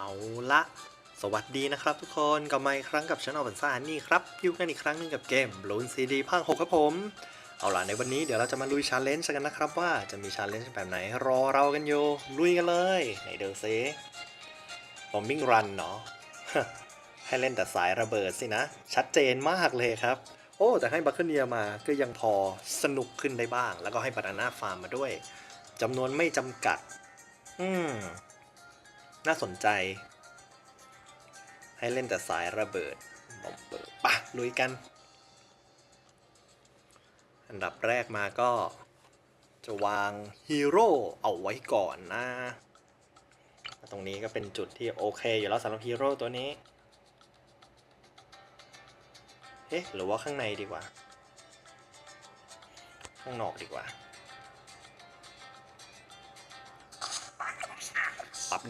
เอาละสวัสดีนะครับทุกคนกลับมาอีกครั้งกับช anel บันซ่านี่ครับอยู่กันอีกครั้งหนึงกับเกม b l o o n CD ภาค 6 ครับผม เอาล่ะในวันนี้เดี๋ยวเราจะมาลุยชาเลนจ์กันนะครับ ว่าจะมีชาเลนจ์แบบไหนรอเรากันอยู่ลุยกันเลยไหนเดินซิผมวิ่งรันเนาะให้เล่นแต่สายระเบิดสินะ ชัดเจนมากเลยครับ โอ้แต่ให้บัคเกเนียมาก็ยังพอสนุกขึ้นได้บ้าง แล้วก็ให้บานาน่าฟาร์มมาด้วยจำนวนไม่จำกัด อืม น่าสนใจ ให้เล่นแต่สายระเบิดบอมเบอร์ปะลุยกัน อันดับแรกมาก็ จะวางฮีโร่เอาไว้ก่อนนะ ตรงนี้ก็เป็นจุดที่โอเคอยู่แล้วสำหรับฮีโร่ตัวนี้เอ๊ะหรือว่าข้างในดีกว่า ข้างนอกดีกว่า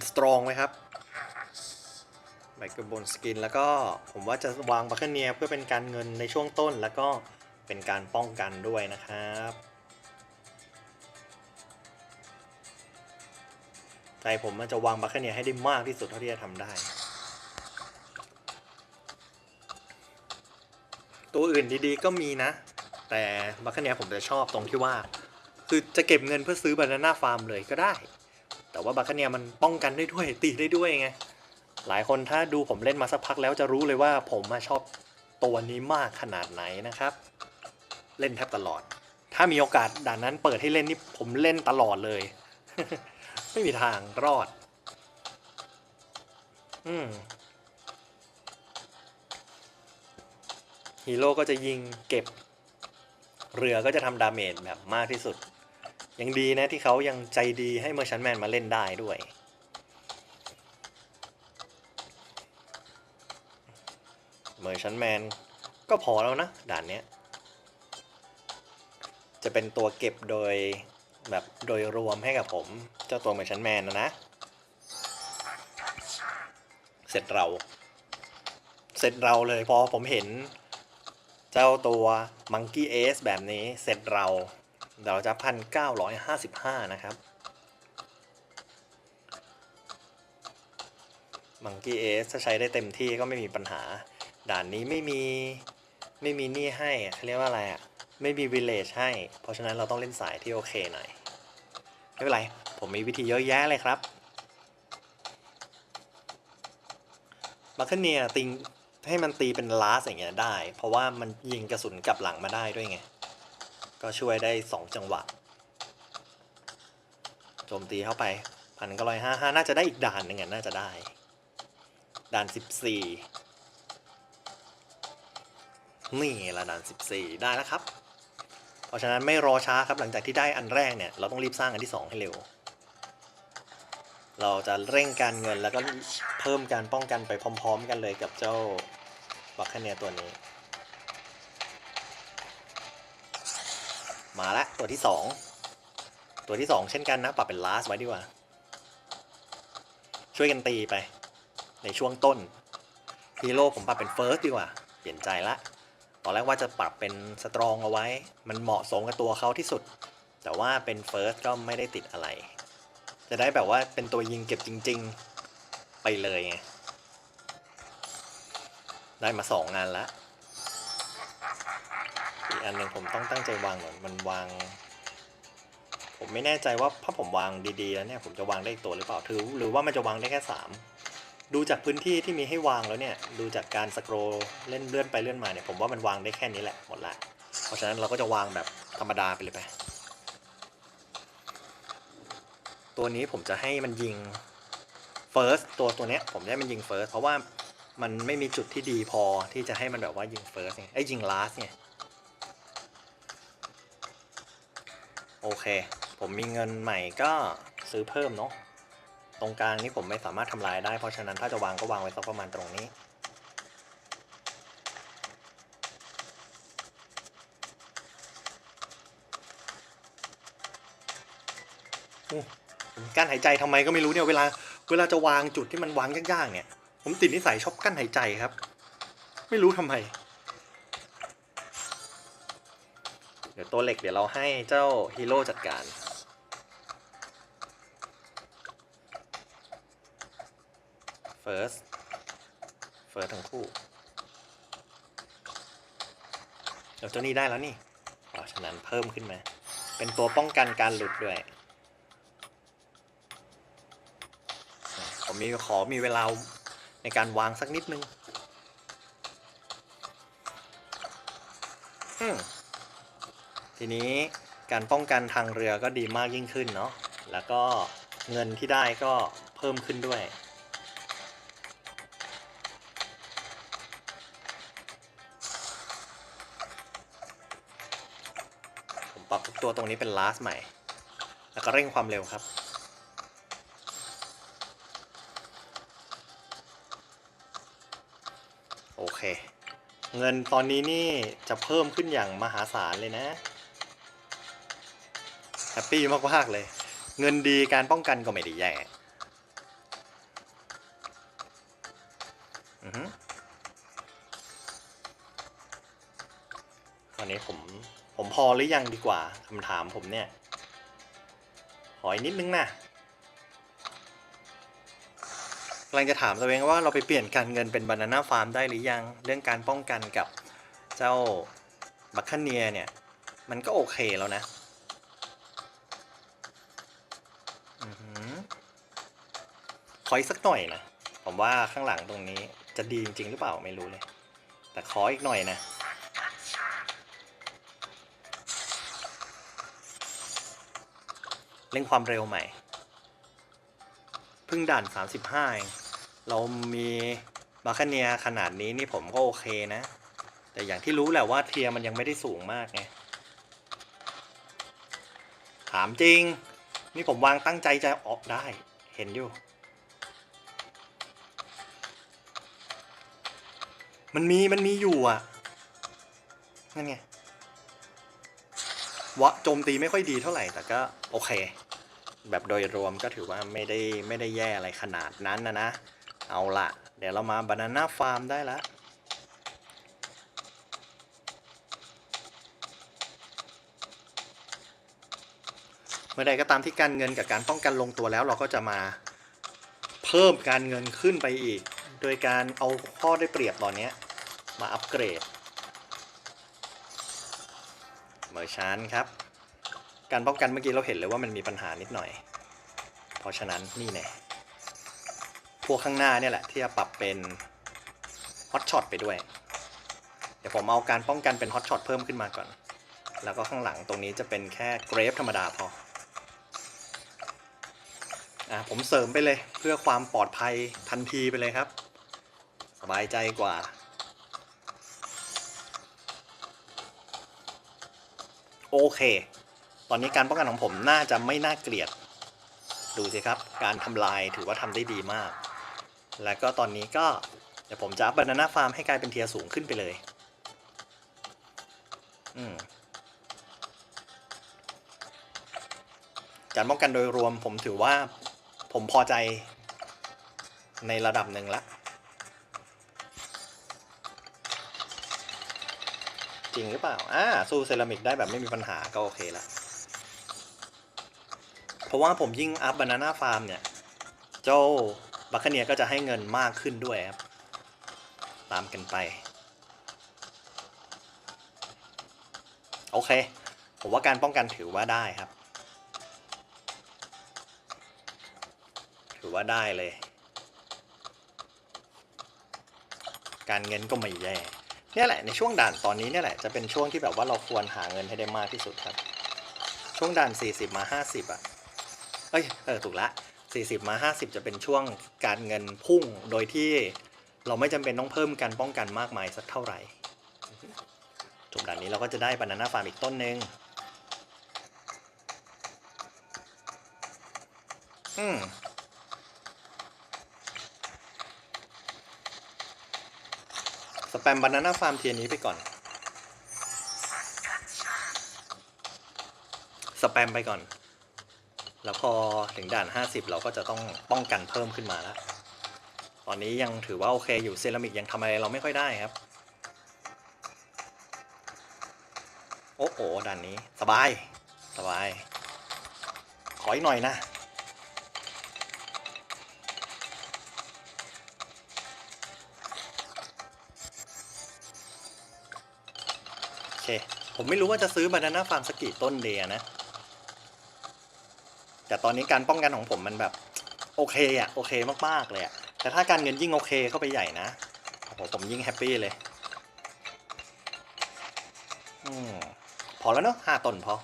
สตรองไหมครับไมโครบนสกิน แล้วก็ผมว่าจะวางบัคเนียเพื่อเป็นการเงินในช่วงต้นแล้วก็เป็นการป้องกันด้วยนะครับใจผมมันจะวางบัคเนียให้ได้มากที่สุดเท่าที่จะทำได้ ตัวอื่นดีๆก็มีนะ แต่บัคเนียผมจะชอบตรงที่ว่า คือจะเก็บเงินเพื่อซื้อบานาน่าฟาร์มเลยก็ได้ แต่ว่าบาคาเนียมันป้องกันได้ด้วยตีได้ด้วยไงหลายคนถ้าดูผมเล่นมาสักพักแล้วจะรู้เลยว่าผมชอบตัวนี้มากขนาดไหนนะครับ เล่นแทบตลอด ถ้ามีโอกาสด่านนั้นเปิดให้เล่นนี่ผมเล่นตลอดเลย ไม่มีทางรอด อืมฮีโร่ก็จะยิงเก็บ เรือก็จะทำดาเมจแบบมากที่สุด ยังดีนะที่เขายังใจดีให้เมอร์ชันแมนมาเล่นได้ด้วย เมอร์ชันแมนก็พอแล้วนะ ด่านเนี้ย จะเป็นตัวเก็บโดยแบบโดยรวมให้กับผม เจ้าตัวเมอร์ชันแมนนะนะ เสร็จเรา เสร็จเราเลยพอผมเห็น เจ้าตัวมังกี้เอสแบบนี้เสร็จเรา เดี๋ยวเราจะพันเก้าร้อยห้าสิบห้านะครับมังกี้เอสถ้าใช้ได้เต็มที่ก็ไม่มีปัญหา ด่านนี้ไม่มีไม่มีนี่ให้เขาเรียกว่าอะไรอะ ไม่มีวิลเลจให้ เพราะฉะนั้นเราต้องเล่นสายที่โอเคหน่อย ไม่เป็นไร ผมมีวิธีเยอะแยะเลยครับบัคเนียติงให้มันตีเป็นลาสอย่างเงี้ยได้ เพราะว่ามันยิงกระสุนกลับหลังมาได้ด้วยไง ก็ช่วยได้สองจังหวะโจมตีเข้าไปพันก็ร้อยห้าห้าน่าจะได้อีกด่านหนึ่งอะน่าจะได้ ด่านสิบสี่นี่ละด่านสิบสี่ได้แล้วครับ เพราะฉะนั้นไม่รอช้าครับหลังจากที่ได้อันแรกเนี่ย เราต้องรีบสร้างอันที่สองให้เร็ว เราจะเร่งการเงินแล้วก็เพิ่มการป้องกันไปพร้อม ๆ กันเลยกับเจ้าบัคเนียตัวนี้ มาละตัวที่สองตัวที่สองเช่นกันนะปรับเป็นลาสไว้ดีกว่า ช่วยกันตีไป ในช่วงต้นฮีโร่ผมปรับเป็นเฟิร์สดีกว่า เปลี่ยนใจละตอนแรกว่าจะปรับเป็นสตรองเอาไว้ มันเหมาะสมกับตัวเขาที่สุด แต่ว่าเป็นเฟิร์สก็ไม่ได้ติดอะไร จะได้แบบว่าเป็นตัวยิงเก็บจริง ๆ ไปเลยไงได้มาสองงานละ อันหนึ่งผมต้องตั้งใจวางหน่อยมันวาง ผมไม่แน่ใจว่าถ้าผมวางดีๆแล้วเนี่ยผมจะวางได้อีกตัวหรือเปล่าถือหรือว่ามันจะวางได้แค่สามดูจากพื้นที่ที่มีให้วางแล้วเนี่ยดูจากการสครอลเล่นเลื่อนไปเลื่อนมาเนี่ยผมว่ามันวางได้แค่นี้แหละหมดละเพราะฉะนั้นเราก็จะวางแบบธรรมดาไปเลยไป ตัวนี้ผมจะให้มันยิง first ตัวตัวเนี้ยผมจะให้มันยิง first เพราะว่ามันไม่มีจุดที่ดีพอที่จะให้มันแบบว่ายิง first ไงไอ้ยิง last ไง โอเค ผมมีเงินใหม่ก็ซื้อเพิ่มเนาะตรงกลางนี้ผมไม่สามารถทำลายได้เพราะฉะนั้นถ้าจะวางก็วางไว้สักประมาณตรงนี้ผมกั้นหายใจทำไมก็ไม่รู้เนี่ยเวลาเวลาจะวางจุดที่มันวางยากๆเนี่ย ผมติดนิสัยชอบกั้นหายใจครับ ไม่รู้ทำไม ดี๋ยวตัวเหล็กเดี๋ยวเราให้เจ้าฮีโร่จัดการ first first ทั้งคู่เดี๋ยวเจ้านี้ได้แล้วนี่ เพราะฉะนั้นเพิ่มขึ้นมา เป็นตัวป้องกันการหลุดด้วย ผมมีขอมีเวลาในการวางสักนิดนึง อืม ทีนี้การป้องกันทางเรือก็ดีมากยิ่งขึ้นเนาะแล้วก็เงินที่ได้ก็เพิ่มขึ้นด้วย ผมปรับตัวตรงนี้เป็น last ใหม่ แล้วก็เร่งความเร็วครับโอเค เงินตอนนี้นี่จะเพิ่มขึ้นอย่างมหาศาลเลยนะ ปปี้มากๆเลย เงินดีการป้องกันก็ไม่ได้แย่อือฮึตอนนี้ผมผมพอหรือยังดีกว่าคำถามผมเนี่ย ขออีกนิดนึงนะกำลังจะถามตัวเองว่าเราไปเปลี่ยนการเงินเป็นบานาน่าฟาร์มได้หรือยังเรื่องการป้องกันกับเจ้าบัคคเนียเนี่ย มันก็โอเคแล้วนะ อือหือ ขออีกสักหน่อยนะ ผมว่าข้างหลังตรงนี้จะดีจริงหรือเปล่าไม่รู้เลย แต่ขออีกหน่อยนะ เร่งความเร็วใหม่เพิ่งด่าน 35เองเรามีมาคาเนียขนาดนี้นี่ผมก็โอเคนะ แต่อย่างที่รู้แหละว่าเทียร์มันยังไม่ได้สูงมากไงถามจริง นี่ผมวางตั้งใจจะออกได้ เห็นอยู่ มันมีมันมีอยู่อะนั่นไงวะโจมตีไม่ค่อยดีเท่าไหร่แต่ก็โอเค แบบโดยรวมก็ถือว่าไม่ได้ไม่ได้แย่อะไรขนาดนั้นนะนะ เอาละเดี๋ยวเรามาบานาน่าฟาร์มได้ล้วเมื่อใดก็ตามที่การเงินกับการป้องกันลงตัวแล้วเราก็จะมาเพิ่มการเงินขึ้นไปอีก โดยการเอาข้อได้เปรียบตอนนี้มาอัปเกรดเมอร์ชันครับ การป้องกันเมื่อกี้เราเห็นเลยว่ามันมีปัญหานิดหน่อย เพราะฉะนั้นนี่แน่พวกข้างหน้าเนี่ยแหละที่จะปรับเป็นฮอตช็อตไปด้วย เดี๋ยวผมเอาการป้องกันเป็นฮอตช็อตเพิ่มขึ้นมาก่อน แล้วก็ข้างหลังตรงนี้จะเป็นแค่เกรฟธรรมดาพออะผมเสริมไปเลยเพื่อความปลอดภัยทันทีไปเลยครับ สบายใจกว่า โอเค ตอนนี้การป้องกันของผมน่าจะไม่น่าเกลียด ดูสิครับ การทำลายถือว่าทำได้ดีมาก แล้วก็ตอนนี้ก็ เดี๋ยวผมจะอัพบานาน่าฟาร์มให้กลายเป็นเทียร์สูงขึ้นไปเลย อืมการป้องกันโดยรวมผมถือว่าผมพอใจในระดับหนึ่งละ ริงหรือเปล่าอ่าสู้เซรามิกได้แบบไม่มีปัญหาก็โอเคละเพราะว่าผมยิ่งอัพบานาน่าฟาร์มเนี่ย เจ้าบัคเนียก็จะให้เงินมากขึ้นด้วยครับ ตามกันไป โอเค ผมว่าการป้องกันถือว่าได้ครับ ถือว่าได้เลย การเงินก็ไม่แย่ เนี่ยแหละในช่วงด่านตอนนี้เนี่ยแหละจะเป็นช่วงที่แบบว่าเราควรหาเงินให้ได้มากที่สุดครับ ช่วงด่าน 40 มา 50 อะ เอ้ยเออถูกละ 40 มา 50 จะเป็นช่วงการเงินพุ่งโดยที่เราไม่จำเป็นต้องเพิ่มการป้องกันมากมายสักเท่าไหร่จบด่านนี้เราก็จะได้บานาน่าฟาร์มอีกต้นหนึ่งอืม แปมบานาน่าฟาร์มเทียนี้ไปก่อน สแปมไปก่อน แล้วพอถึงด่าน 50 เราก็จะต้องป้องกันเพิ่มขึ้นมาแล้ว ตอนนี้ยังถือว่าโอเคอยู่เซรามิกยังทำอะไรเราไม่ค่อยได้ครับ โอ้โหด่านนี้สบาย สบาย ขออีกหน่อยนะ ผมไม่รู้ว่าจะซื้อบานาน่าฟาร์มสกกี่ต้นเดียนะ แต่ตอนนี้การป้องกันของผมมันแบบ โอเคอะโอเคมากๆเลยอะแต่ถ้าการเงินยิ่งโอเคเข้าไปใหญ่นะโอ้โหผมยิ่งแฮปปี้เลย อืมพอแล้วเนอะห้าต้นพอ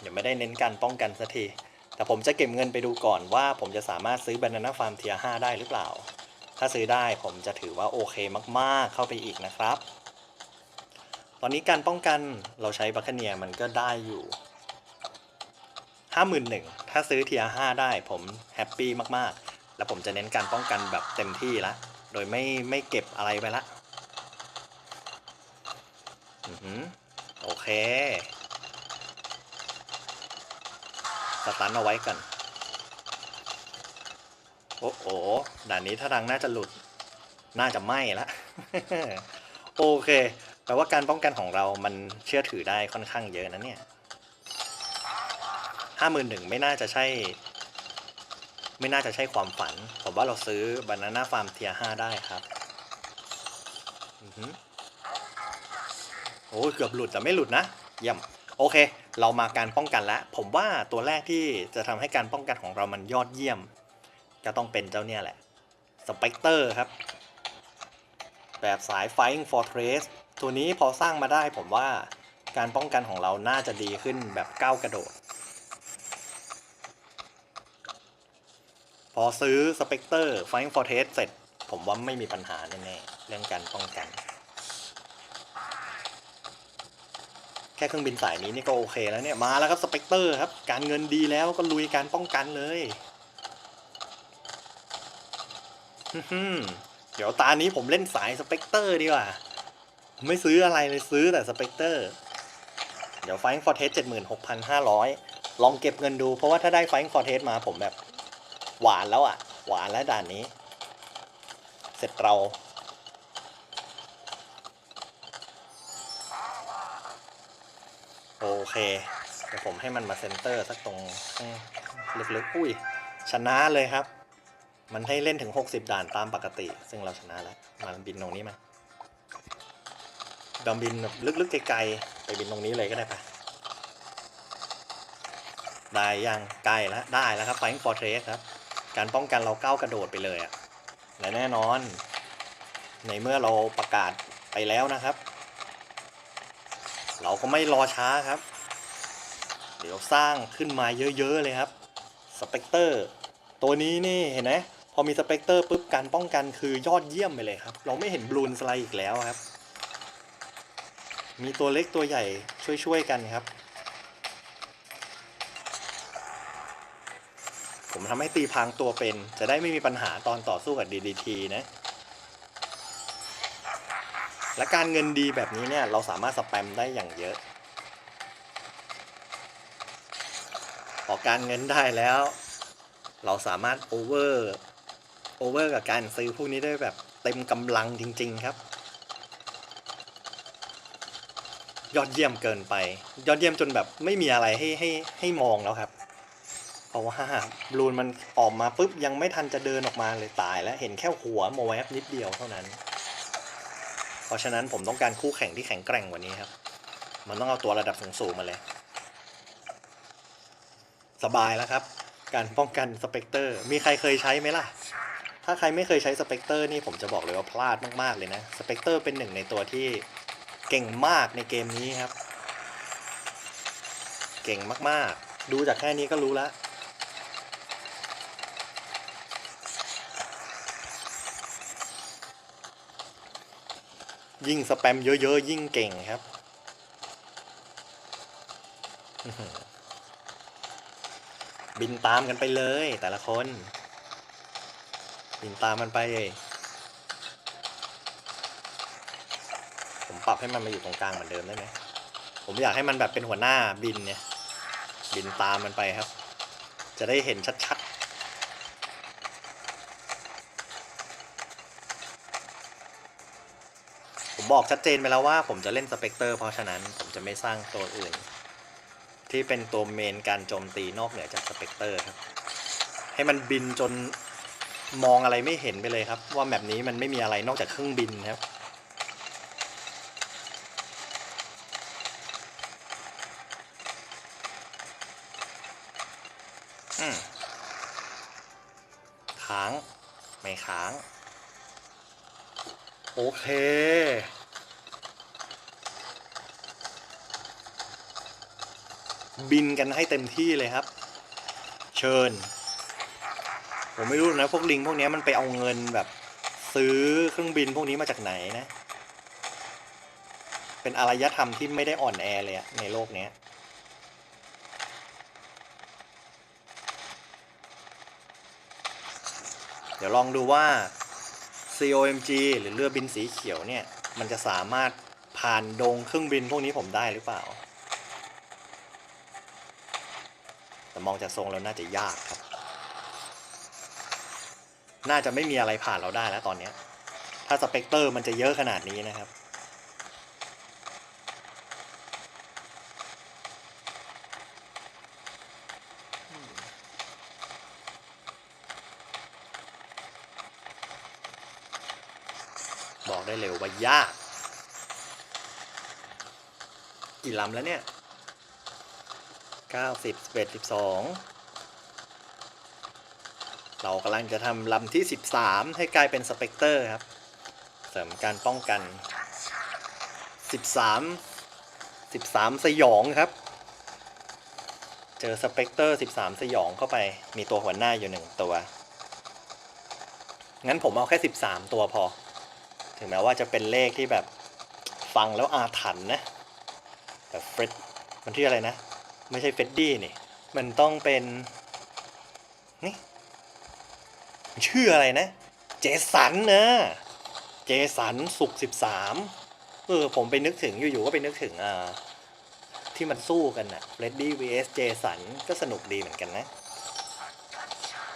เดี๋ยวไม่ได้เน้นการป้องกันสักที แต่ผมจะเก็บเงินไปดูก่อนว่าผมจะสามารถซื้อบานาน่าฟาร์มเทียห้าได้หรือเปล่า ถ้าซื้อได้ผมจะถือว่าโอเคมากๆเข้าไปอีกนะครับ ตอนนี้การป้องกันเราใช้บัคเนียมันก็ได้อยู่ห้าหมื่นหนึ่งถ้าซื้อเทียห้าได้ผมแฮปปี้มากๆ แล้วผมจะเน้นการป้องกันแบบเต็มที่ละ โดยไม่ไม่เก็บอะไรไปละอือหือโอเค สตันเอาไว้ก่อน โอ้โห ด่านนี้ถ้าทางน่าจะหลุด น่าจะไหม้ละ โอเค แปลว่าการป้องกันของเรามันเชื่อถือได้ค่อนข้างเยอะนะเนี่ยห้าหมื่นหนึ่งไม่น่าจะใช่ ไม่น่าจะใช่ความฝัน ผมว่าเราซื้อบานาน่าฟาร์มเทียห้าได้ครับอโอ้เกือบหลุดแต่ไม่หลุดนะเยี่ยมโอเค เรามาการป้องกันแล้วผมว่าตัวแรกที่จะทำให้การป้องกันของเรามันยอดเยี่ยม ก็ต้องเป็นเจ้าเนี่ยแหละสเปกเตอร์ครับ แบบสาย Fighting Fortress ตัวนี้พอสร้างมาได้ผมว่าการป้องกันของเราน่าจะดีขึ้นแบบก้าวกระโดด พอซื้อสเปกเตอร์ Fighting Fortress เสร็จ ผมว่าไม่มีปัญหาแน่ๆเรื่องการป้องกัน แค่เครื่องบินสายนี้นี่ก็โอเคแล้วเนี่ย มาแล้วครับสเปกเตอร์ครับ การเงินดีแล้วก็ลุยการป้องกันเลยฮึเดี๋ยวตานี้ผมเล่นสายสเปกเตอร์ดีกว่า ไม่ซื้ออะไรเลยซื้อแต่สเปกเตอร์ เดี๋ยวไฟน์ฟอร์เทสเจ็ดหมื่นหกพันห้าร้อยลองเก็บเงินดู เพราะว่าถ้าได้ไฟน์ฟอร์เทสมาผมแบบ หวานแล้วอะ หวานแล้วด่านนี้ เสร็จเราโอเค เดี๋ยวผมให้มันมาเซนเตอร์สักตรงข้างลึกๆ อุ้ย ชนะเลยครับ มันให้เล่นถึง 60 ด่านตามปกติ ซึ่งเราชนะแล้ว มาบินตรงนี้มา ดอมบินแบบลึกๆไกลๆไปบินตรงนี้เลยก็ได้ปะได้ยังใกล้แล้วได้แล้วครับไฟฟอร์เทสครับ การป้องกันเราก้าวกระโดดไปเลยอะและแน่นอน ในเมื่อเราประกาศไปแล้วนะครับ เราก็ไม่รอช้าครับ เดี๋ยวสร้างขึ้นมาเยอะๆเลยครับสเปกเตอร์ตัวนี้นี่เห็นไหมพอมีสเปกเตอร์ปุ๊บการป้องกันคือยอดเยี่ยมไปเลยครับ เราไม่เห็นบลูนสไลด์อีกแล้วครับ มีตัวเล็กตัวใหญ่ช่วยๆกันครับ ผมทำให้ตีพางตัวเป็น จะได้ไม่มีปัญหาตอนต่อสู้กับ DDT นะ และการเงินดีแบบนี้เนี่ย เราสามารถสแปมได้อย่างเยอะพอการเงินได้แล้ว เราสามารถโอเวอร์โอเวอร์กับการซื้อพวกนี้ได้แบบเต็มกำลังจริง ๆ ครับ ยอดเยี่ยมเกินไป ยอดเยี่ยมจนแบบไม่มีอะไรให้ให้ให้มองแล้วครับเพราะว่าบลูนมันออกมาปุ๊บยังไม่ทันจะเดินออกมาเลยตาย แล้วเห็นแค่หัวโมแวบนิดเดียวเท่านั้น เพราะฉะนั้นผมต้องการคู่แข่งที่แข็งแกร่งกว่านี้ครับ มันต้องเอาตัวระดับสูงๆมาเลย สบายแล้วครับ การป้องกันสเปกเตอร์ มีใครเคยใช้ไหมล่ะ ถ้าใครไม่เคยใช้สเปกเตอร์นี่ผมจะบอกเลยว่าพลาดมากๆเลยนะ สเปกเตอร์เป็นหนึ่งในตัวที่ เก่งมากในเกมนี้ครับ เก่งมากๆ ดูจากแค่นี้ก็รู้แล้วยิ่งสแปมเยอะๆ ยิ่งเก่งครับ บินตามกันไปเลยแต่ละคน บินตามมันไปผมป รับให้มันมาอยู่ตรงกลางเหมือนเดิมได้ไหมผมอยากให้มันแบบเป็นหัวหน้าบินเนี่ย บินตามมันไปครับ จะได้เห็นชัดๆ ผมบอกชัดเจนไปแล้วว่าผมจะเล่นสเปกเตอร์เพราะฉะนั้นผมจะไม่สร้างตัวอื่น ที่เป็นตัวเมนการโจมตีนอกเหนือจากสเปกเตอร์ครับ ให้มันบินจนมองอะไรไม่เห็นไปเลยครับ ว่าแบบนี้มันไม่มีอะไรนอกจากเครื่องบินครับ ค้าง ไม่ค้าง โอเค บินกันให้เต็มที่เลยครับ เชิญ ผมไม่รู้นะพวกลิงพวกนี้มันไปเอาเงินแบบ ซื้อเครื่องบินพวกนี้มาจากไหนนะ เป็นอารยธรรมที่ไม่ได้อ่อนแอเลยอะในโลกนี้ เดี๋ยวลองดูว่า COMG หรือเรือบินสีเขียวเนี่ย มันจะสามารถผ่านดงเครื่องบินพวกนี้ผมได้หรือเปล่า แต่มองจากทรงแล้วน่าจะยากครับ น่าจะไม่มีอะไรผ่านเราได้แล้วตอนนี้ ถ้าสเปกเตอร์มันจะเยอะขนาดนี้นะครับ บอกได้เล ยายาก กี่ลำแล้วเนี่ยเก้าสิบสิบเอ็ดสิบสองเรากำลังจะทำลำที่ 13 ให้กลายเป็นสเปกเตอร์ครับ เสริมการป้องกัน 13 13 สยองครับ เจอสเปกเตอร์ 13 สยองเข้าไป มีตัวหัวหน้าอยู่หนึ่งตัว งั้นผมเอาแค่ 13 ตัวพอ ถึงแม้ว่าจะเป็นเลขที่แบบฟังแล้วอาถรรพ์นะแบบเฟรดมันที่ออะไรนะ ไม่ใช่เฟรดดี้นี่ มันต้องเป็นนี่ชื่ออะไรนะ เจสันนะ เจสันสุกสิบสามเออผมไปนึกถึงอยู่ๆก็ไปนึกถึงอ่าที่มันสู้กันน่ะเฟรดดี้ vs เจสันก็สนุกดีเหมือนกันนะ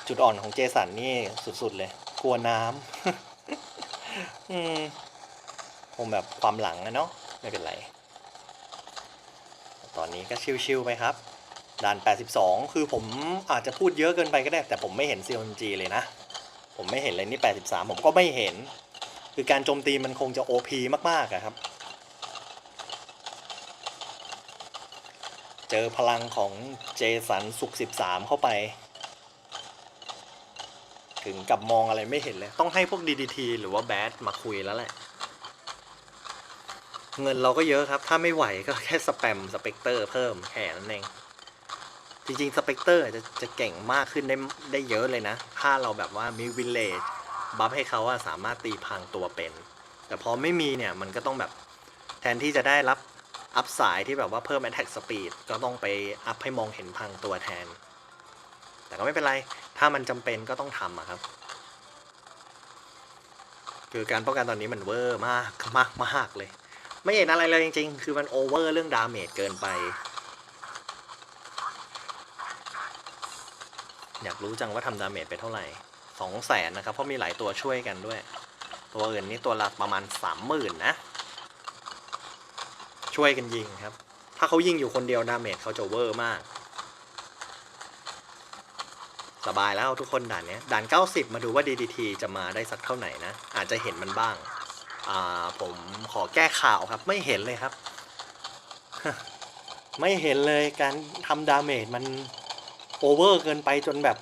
จุดอ่อนของเจสันนี่สุดๆเลย กลัวน้ำ อืมคงแบบความหลังนะเนาะไม่เป็นไร ตอนนี้ก็ชิวๆไปครับ ด่าน 82 คือผมอาจจะพูดเยอะเกินไปก็ได้ แต่ผมไม่เห็น CMG เลยนะ ผมไม่เห็นเลยนี่ 83 ผมก็ไม่เห็น คือการโจมตีมันคงจะ OP มากๆอะครับ เจอพลังของเจสันสุก 13 เข้าไป ถึงกับมองอะไรไม่เห็นเลย ต้องให้พวก DDT หรือว่าแบดมาคุยแล้วแหละ เงินเราก็เยอะครับ ถ้าไม่ไหวก็แค่สแปมสเปกเตอร์เพิ่มแค่นั้นเอง จริงๆสเปกเตอร์จะจะเก่งมากขึ้นได้ได้เยอะเลยนะ ถ้าเราแบบว่ามีวิลเลจบัฟให้เขาว่าสามารถตีพังตัวเป็น แต่พอไม่มีเนี่ยมันก็ต้องแบบแทนที่จะได้รับอัพสายที่แบบว่าเพิ่ม Attack Speed ก็ต้องไปอัพให้มองเห็นพังตัวแทน แต่ก็ไม่เป็นไร ถ้ามันจำเป็นก็ต้องทำครับ คือการป้องกันตอนนี้มันเวอร์มากมากมากเลย ไม่เห็นอะไรเลยจริง ๆ คือมันโอเวอร์เรื่องดาเมจเกินไป อยากรู้จังว่าทำดาเมจไปเท่าไหร่สองแสนนะครับ เพราะมีหลายตัวช่วยกันด้วย ตัวอื่นนี่ตัวละประมาณสามหมื่นนะ ช่วยกันยิงครับ ถ้าเขายิงอยู่คนเดียวดาเมจเขาจะเวอร์มาก สบายแล้วทุกคนด่านเนี้ยด่าน 90 มาดูว่า DDT จะมาได้สักเท่าไหร่นะ อาจจะเห็นมันบ้าง อ่า ผมขอแก้ข่าวครับ ไม่เห็นเลยครับ ไม่เห็นเลยการทำดาเมจมันโอเวอร์เกินไปจนแบบ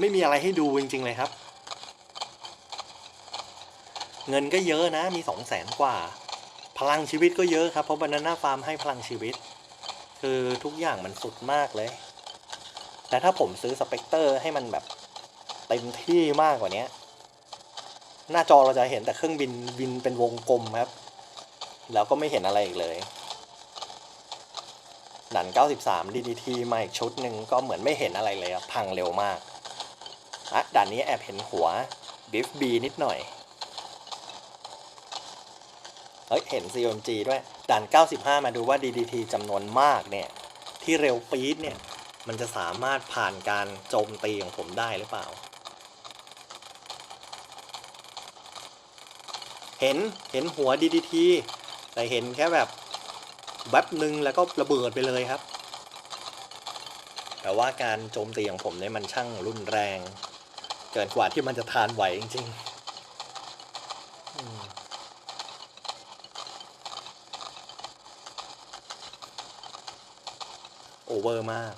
ไม่มีอะไรให้ดูจริง ๆ เลยครับ เงินก็เยอะนะ มีสองแสนกว่า พลังชีวิตก็เยอะครับ เพราะบานาน่าฟาร์มให้พลังชีวิต คือทุกอย่างมันสุดมากเลย แต่ถ้าผมซื้อสเปกเตอร์ให้มันแบบเต็มที่มากกว่านี้หน้าจอเราจะเห็นแต่เครื่องบินบินเป็นวงกลมครับ แล้วก็ไม่เห็นอะไรอีกเลยด่าน93 DDT มาอีกชุดหนึ่งก็เหมือนไม่เห็นอะไรเลยครับพังเร็วมากอะด่านนี้แอบเห็นหัวบิฟบีนิดหน่อย เฮ้ย เห็น CMG ด้วย ด่าน 95 มาดูว่า DDT จำนวนมากเนี่ย ที่เร็วปี๊ดเนี่ย มันจะสามารถผ่านการโจมตีของผมได้หรือเปล่า เห็นเห็นหัว DDT แต่เห็นแค่แบบแวบหนึ่งแล้วก็ระเบิดไปเลยครับ แต่ว่าการโจมตีของผมเนี่ยมันช่างรุนแรง เกินกว่าที่มันจะทานไหวจริงๆโอเวอร์มาก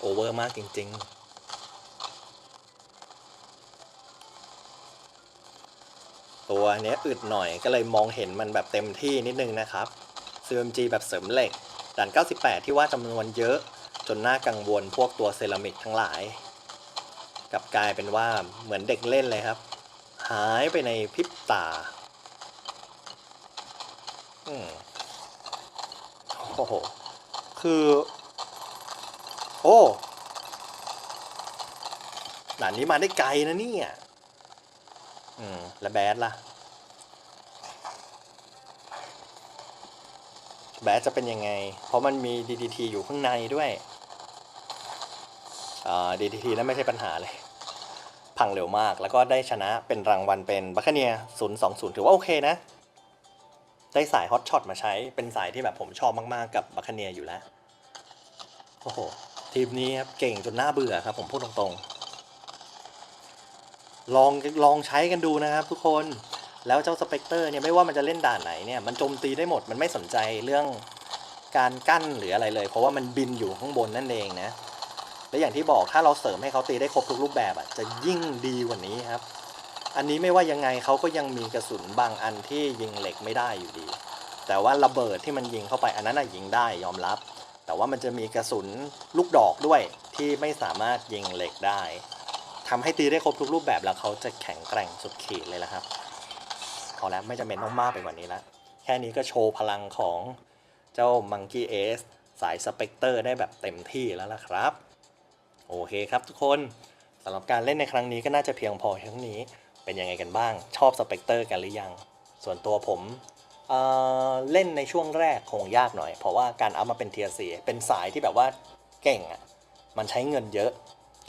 โอเวอร์มากจริง ๆตัวเนี้ยอึดหน่อยก็เลยมองเห็นมันแบบเต็มที่นิดนึงนะครับ CMG แบบเสริมเหล็กด่าน 98 ที่ว่าจำนวนเยอะจนน่ากังวลพวกตัวเซรามิกทั้งหลาย กับกลายเป็นว่าเหมือนเด็กเล่นเลยครับ หายไปในพริบตาอืมโอ้โห คือ โอ้ด่านนี้มาได้ไกลนะเนี่ย อืม แล้วแบดล่ะ แบดจะเป็นยังไง เพราะมันมี DDT อยู่ข้างในด้วยอ่า DDT นั่นไม่ใช่ปัญหาเลย พังเร็วมาก แล้วก็ได้ชนะเป็นรางวัลเป็นบัคเนีย020 ถือว่าโอเคนะ ได้สายฮอตช็อตมาใช้ เป็นสายที่แบบผมชอบมาก ๆ กับบัคเนียอยู่แล้ว โอ้โห ทีมนี้ครับเก่งจนน่าเบื่อครับ ผมพูดตรงๆ ลองลองใช้กันดูนะครับ ทุกคนแล้วเจ้าสเปกเตอร์เนี่ยไม่ว่ามันจะเล่นด่านไหนเนี่ยมันโจมตีได้หมดมันไม่สนใจเรื่องการกั้นหรืออะไรเลย เพราะว่ามันบินอยู่ข้างบนนั่นเองนะและอย่างที่บอกถ้าเราเสริมให้เขาตีได้ครบทุกรูปแบบอะจะยิ่งดีกว่านี้ครับ อันนี้ไม่ว่ายังไงเขาก็ยังมีกระสุนบางอันที่ยิงเหล็กไม่ได้อยู่ดี แต่ว่าระเบิดที่มันยิงเข้าไปอันนั้นน่ะยิงได้ยอมรับ แต่ว่ามันจะมีกระสุนลูกดอกด้วยที่ไม่สามารถยิงเหล็กได้ทำให้ตีได้ครบทุกรูปแบบแล้วเขาจะแข็งแกร่งสุดขีดเลยละครับเอาแล้วไม่จำเป็นต้องมากไปกว่านี้ละแค่นี้ก็โชว์พลังของเจ้า Monkey Ace สายสเปกเตอร์ได้แบบเต็มที่แล้วล่ะครับ โอเคครับทุกคนสำหรับการเล่นในครั้งนี้ก็น่าจะเพียงพอเท่านี้เป็นยังไงกันบ้างชอบสเปกเตอร์กันหรือยัง ส่วนตัวผม เอ่อเล่นในช่วงแรกคงยากหน่อย เพราะว่าการเอามาเป็นเทียร์สีเป็นสายที่แบบว่าเก่งอะมันใช้เงินเยอะ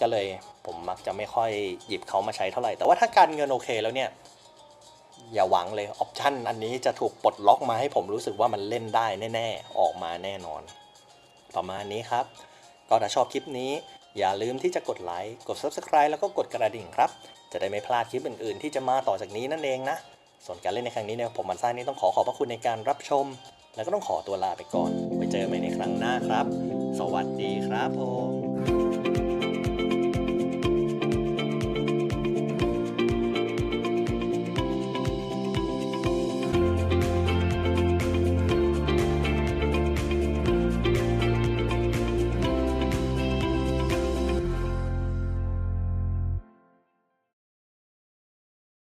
ก็เลยผมมักจะไม่ค่อยหยิบเขามาใช้เท่าไหร่ แต่ว่าถ้าการเงินโอเคแล้วเนี่ย อย่าหวังเลยออปชันอันนี้จะถูกปลดล็อกมาให้ผมรู้สึกว่ามันเล่นได้แน่ๆ ออกมาแน่นอน ประมาณนี้ครับ ก็ถ้าชอบคลิปนี้ อย่าลืมที่จะกดไลค์กด Subscribe แล้วก็กดกระดิ่งครับ จะได้ไม่พลาดคลิปอื่นๆ ที่จะมาต่อจากนี้นั่นเองนะ ส่วนการเล่นในครั้งนี้เนี่ยผมมันซ่านี่ต้องขอขอบพระคุณในการรับชม แล้วก็ต้องขอตัวลาไปก่อน ไปเจอใหม่ในครั้งหน้าครับ สวัสดีครับผม